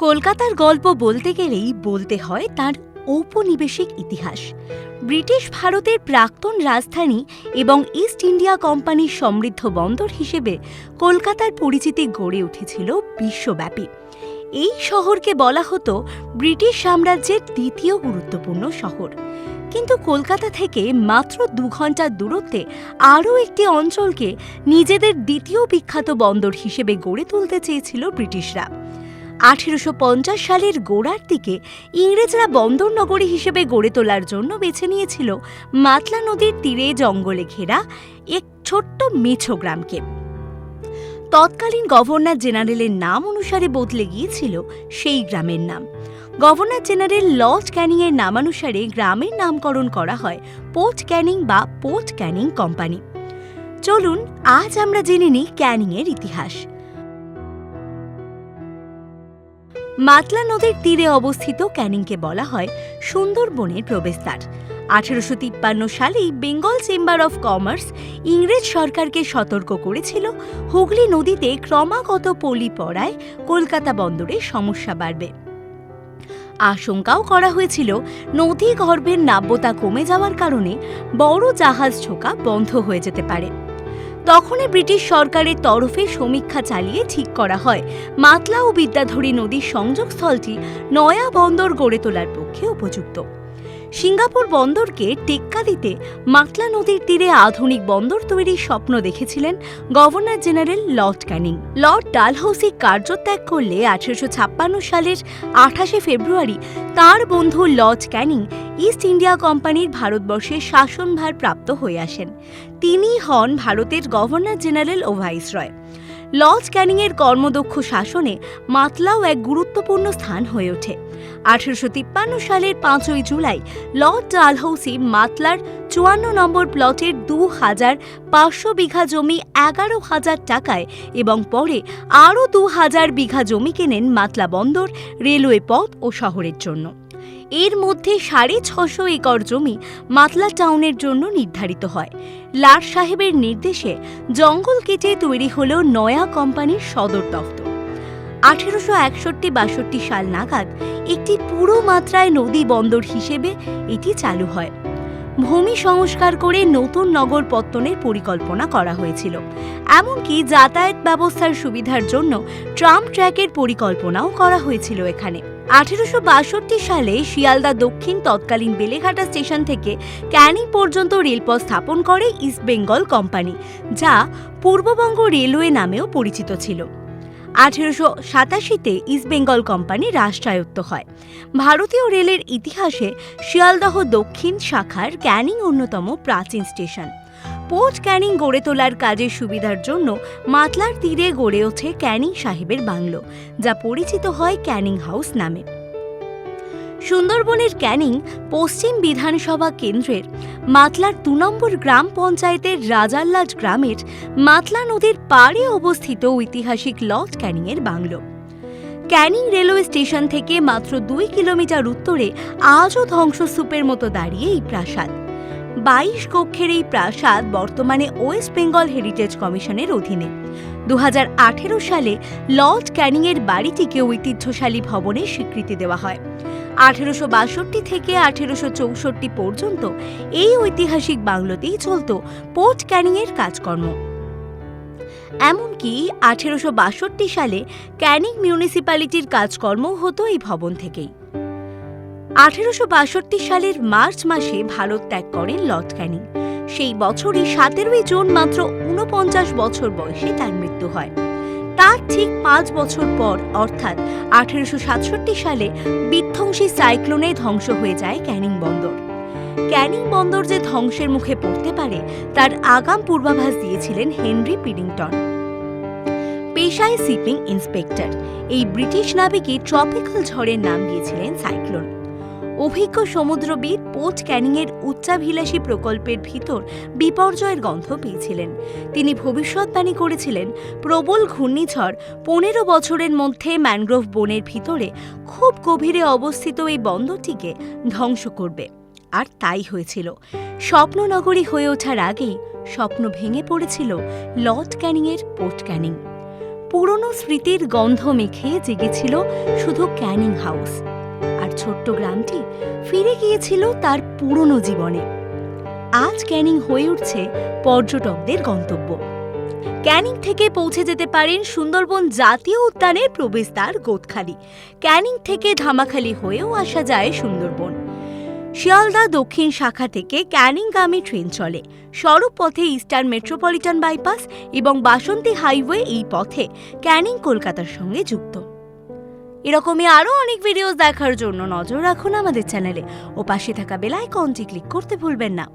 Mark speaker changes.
Speaker 1: কলকাতার গল্প বলতে গেলেই বলতে হয় তার ঔপনিবেশিক ইতিহাস। ব্রিটিশ ভারতের প্রাক্তন রাজধানী এবং ইস্ট ইন্ডিয়া কোম্পানির সমৃদ্ধ বন্দর হিসেবে কলকাতার পরিচিতি গড়ে উঠেছিল বিশ্বব্যাপী। এই শহরকে বলা হতো ব্রিটিশ সাম্রাজ্যের দ্বিতীয় গুরুত্বপূর্ণ শহর। কিন্তু কলকাতা থেকে মাত্র দু ঘণ্টার দূরত্বে আরও একটি অঞ্চলকে নিজেদের দ্বিতীয় বিখ্যাত বন্দর হিসেবে গড়ে তুলতে চেয়েছিল ব্রিটিশরা। আঠেরোশো পঞ্চাশ সালের গোড়ার দিকে ইংরেজরা বন্দর নগরী হিসেবে গড়ে তোলার জন্য বেছে নিয়েছিল মাতলা নদীর তীরে জঙ্গলে ঘেরা এক ছোট্ট মেছো গ্রামকে। তৎকালীন গভর্নর জেনারেলের নাম অনুসারে বদলে গিয়েছিল সেই গ্রামের নাম। গভর্নর জেনারেল লর্ড ক্যানিংয়ের নামানুসারে গ্রামের নামকরণ করা হয় পোর্ট ক্যানিং বা পোর্ট ক্যানিং কোম্পানি। চলুন আজ আমরা জেনে নিই ক্যানিংয়ের ইতিহাস। মাতলা নদীর তীরে অবস্থিত ক্যানিংকে বলা হয় সুন্দরবনের প্রবেশদ্বার। আঠেরোশো তিপ্পান্ন সালেই বেঙ্গল চেম্বার অফ কমার্স ইংরেজ সরকারকে সতর্ক করেছিল, হুগলি নদীতে ক্রমাগত পলি পড়ায় কলকাতা বন্দরে সমস্যা বাড়বে। আশঙ্কাও করা হয়েছিল, নদী গর্ভের নাব্যতা কমে যাওয়ার কারণে বড় জাহাজ ছোকা বন্ধ হয়ে যেতে পারে। তখনই ব্রিটিশ সরকারের তরফে সমীক্ষা চালিয়ে ঠিক করা হয়। মাতলা ও বিদ্যাধরী নদীর সংযোগস্থলটি নয়া বন্দর গড়ে তোলার পক্ষে উপযুক্ত। সিঙ্গাপুর বন্দরকে টেক্কা দিতে মাতলা নদীর তীরে আধুনিক বন্দর তৈরির স্বপ্ন দেখেছিলেন governor general Lord Canning. Lord Dalhousie কার্যত্যাগ করলে আঠেরোশো ছাপ্পান্ন সালের আঠাশে ফেব্রুয়ারি তার বন্ধু লর্ড ক্যানিং ইস্ট ইন্ডিয়া কোম্পানির ভারতবর্ষে শাসনভার প্রাপ্ত হয়ে আসেন। তিনি হন ভারতের গভর্নর জেনারেল ও ভাইসরয়। লর্ড ক্যানিংয়ের কর্মদক্ষ শাসনে মাতলাও এক গুরুত্বপূর্ণ স্থান হয়ে ওঠে। আঠেরোশো তিপ্পান্ন সালের পাঁচই জুলাই লর্ড ডালহৌসি মাতলার চুয়ান্ন নম্বর প্লটের দু হাজার পাঁচশো বিঘা জমি এগারো হাজার টাকায় এবং পরে আরও দু হাজার বিঘা জমি কেনেন মাতলা বন্দর, রেলওয়ে পথ ও শহরের জন্য। এর মধ্যে সাড়ে ছশো একর জমি মাতলা টাউনের জন্য নির্ধারিত হয়। লাট সাহেবের নির্দেশে জঙ্গল কেটে তৈরি হল নয়া কোম্পানির সদর দফতর আঠেরোশো একষট্টি বাষট্টি সাল নাগাদ একটি পুরো মাত্রায় নদী বন্দর হিসেবে এটি চালু হয়। ভূমি সংস্কার করে নতুন নগর পত্তনের পরিকল্পনা করা হয়েছিল। এমনকি যাতায়াত ব্যবস্থার সুবিধার জন্য ট্রাম ট্র্যাকের পরিকল্পনাও করা হয়েছিল এখানে। আঠেরোশো বাষট্টি সালে শিয়ালদা দক্ষিণ তৎকালীন বেলেঘাটা স্টেশন থেকে ক্যানিং পর্যন্ত রেলপথ স্থাপন করে ইস্ট বেঙ্গল কোম্পানি, যা পূর্ববঙ্গ রেলওয়ে নামেও পরিচিত ছিল। আঠেরোশো সাতাশিতে ইস্টবেঙ্গল কোম্পানি রাষ্ট্রায়ত্ত হয়। ভারতীয় রেলের ইতিহাসে শিয়ালদহ দক্ষিণ শাখার ক্যানিং অন্যতম প্রাচীন স্টেশন। পোর্ট ক্যানিং গড়ে তোলার কাজের সুবিধার জন্য মাতলার তীরে গড়ে ওঠে ক্যানিং সাহেবের বাংলো, যা পরিচিত হয় ক্যানিং হাউস নামে। সুন্দরবনের ক্যানিং পশ্চিম বিধানসভা কেন্দ্রের মাতলার দু নম্বর গ্রাম পঞ্চায়েতের রাজাল্লাজ গ্রামের মাতলা নদীর পাড়ে অবস্থিত ঐতিহাসিক লর্ড ক্যানিংয়ের বাংলো। ক্যানিং রেলওয়ে স্টেশন থেকে মাত্র দুই কিলোমিটার উত্তরে আজও ধ্বংসস্তূপের মতো দাঁড়িয়ে এই প্রাসাদ। বাইশ কক্ষের এই প্রাসাদ বর্তমানে ওয়েস্ট বেঙ্গল হেরিটেজ কমিশনের অধীনে। দু হাজার আঠেরো সালে লর্ড ক্যানিংয়ের বাড়িটিকে ঐতিহ্যশালী ভবনের স্বীকৃতি দেওয়া হয়। আঠেরোশো বাষট্টি থেকে আঠেরোশো চৌষট্টি পর্যন্ত এই ঐতিহাসিক বাংলোতেই চলত পোর্ট ক্যানিংয়ের কাজকর্ম। এমনকি আঠেরোশো বাষট্টি সালে ক্যানিং মিউনিসিপ্যালিটির কাজকর্ম হতো এই ভবন থেকেই। আঠেরোশো বাষট্টি সালের মার্চ মাসে ভারত ত্যাগ করেন লর্ড ক্যানিং। সেই বছরই সতেরোই জুন মাত্র ঊনপঞ্চাশ বছর বয়সে তার মৃত্যু হয়। তার ঠিক পাঁচ বছর পর, অর্থাৎ আঠেরোশো সাতষট্টি সালে, বিধ্বংসী সাইক্লোনে ধ্বংস হয়ে যায় ক্যানিং বন্দর। ক্যানিং বন্দর যে ধ্বংসের মুখে পড়তে পারে, তার আগাম পূর্বাভাস দিয়েছিলেন হেনরি পিডিংটন। পেশায় শিপিং ইন্সপেক্টর। এই ব্রিটিশ নাবিকই ট্রপিক্যাল ঝড়ের নাম দিয়েছিলেন সাইক্লোন। অভিজ্ঞ সমুদ্রবিদ পোর্ট ক্যানিংয়ের উচ্চাভিলাষী প্রকল্পের ভিতর বিপর্যয়ের গন্ধ পেয়েছিলেন। তিনি ভবিষ্যৎবাণী করেছিলেন, প্রবল ঘূর্ণিঝড় পনেরো বছরের মধ্যে ম্যানগ্রোভ বনের ভিতরে খুব গভীরে অবস্থিত এই বন্দরটিকে ধ্বংস করবে। আর তাই হয়েছিল। স্বপ্ননগরী হয়ে ওঠার আগেই স্বপ্ন ভেঙে পড়েছিল লর্ড ক্যানিংয়ের পোর্ট ক্যানিং। পুরনো স্মৃতির গন্ধ মেখে জেগেছিল শুধু ক্যানিং হাউস। ছোট্ট গ্রামটি ফিরে গিয়েছিল তার পুরনো জীবনে। আজ ক্যানিং হয়ে উঠছে পর্যটকদের গন্তব্য। ক্যানিং থেকে পৌঁছে যেতে পারেন সুন্দরবন জাতীয় উদ্যানের প্রবেশদ্বার গোদখালি। ক্যানিং থেকে ধামাখালি হয়েও আসা যায় সুন্দরবন। শিয়ালদা দক্ষিণ শাখা থেকে ক্যানিংগামী ট্রেন চলে। সড়ক পথে ইস্টার্ন মেট্রোপলিটন বাইপাস এবং বাসন্তী হাইওয়ে এই পথে ক্যানিং কলকাতার সঙ্গে যুক্ত। এরকমই আরও অনেক ভিডিওস দেখার জন্য নজর রাখুন আমাদের চ্যানেলে ও পাশে থাকা বেল আইকনটি ক্লিক করতে ভুলবেন না।